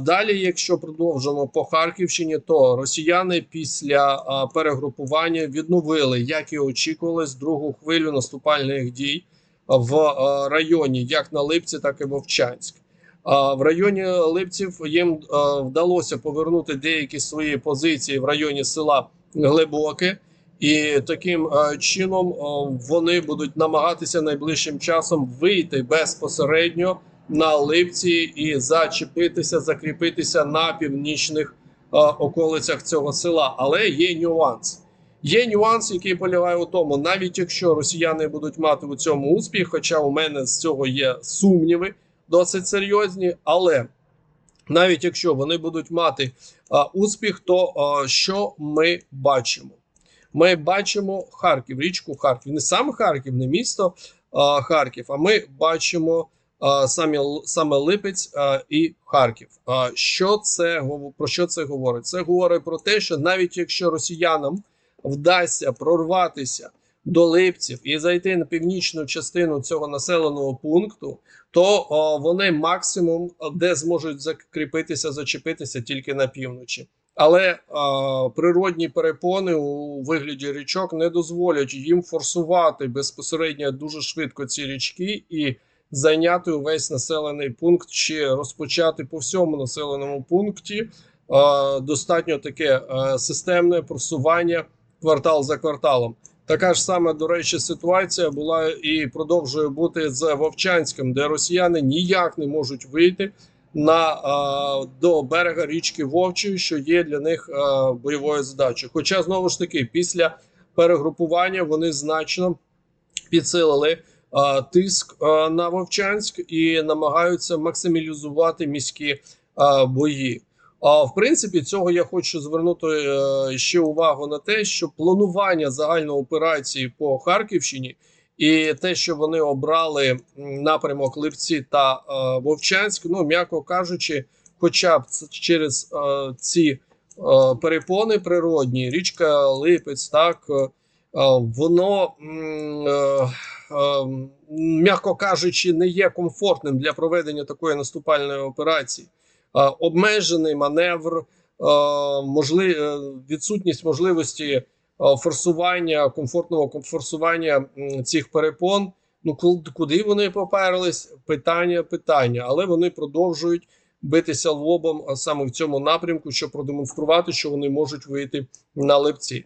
Далі, якщо продовжимо по Харківщині, то росіяни після перегрупування відновили, як і очікувалось, другу хвилю наступальних дій в районі, як на Липці, так і Вовчанськ. В районі Липців їм вдалося повернути деякі свої позиції в районі села Глибоке, і таким чином вони будуть намагатися найближчим часом вийти безпосередньо на Липці і зачепитися, закріпитися на північних а, околицях цього села. Але є нюанс. Є нюанс, який полягає у тому, навіть якщо росіяни будуть мати у цьому успіх, хоча у мене з цього є сумніви досить серйозні, але навіть якщо вони будуть мати а, успіх, то а, що ми бачимо? Ми бачимо Харків, річку Харків, не сам Харків, не місто а, Харків, а ми бачимо самі, саме Липець і Харків. А, що це про що це говорить? Це говорить про те, що навіть якщо росіянам вдасться прорватися до Липців і зайти на північну частину цього населеного пункту, то о, вони максимум де зможуть закріпитися, зачепитися тільки на півночі. Але о, природні перепони у вигляді річок не дозволять їм форсувати безпосередньо дуже швидко ці річки і зайняти увесь населений пункт чи розпочати по всьому населеному пункті е, достатньо таке е, системне просування квартал за кварталом. Така ж сама, до речі, ситуація була і продовжує бути з Вовчанськом, де росіяни ніяк не можуть вийти на а, до берега річки Вовчої, що є для них бойовою задачею. Хоча знову ж таки, після перегрупування вони значно підсилили тиск на Вовчанськ і намагаються максималізувати міські бої. В принципі, цього я хочу звернути е, ще увагу на те, що планування загальної операції по Харківщині і те, що вони обрали напрямок Липці та Вовчанськ, ну м'яко кажучи, хоча б через ці перепони природні, річка Липець, так воно, е, м'яко кажучи, не є комфортним для проведення такої наступальної операції. Е, обмежений маневр, е, е, відсутність можливості форсування, комфортного форсування цих перепон. Ну, куди вони поперлись? Питання, питання, але вони продовжують битися лобом саме в цьому напрямку, щоб продемонструвати, що вони можуть вийти на липці.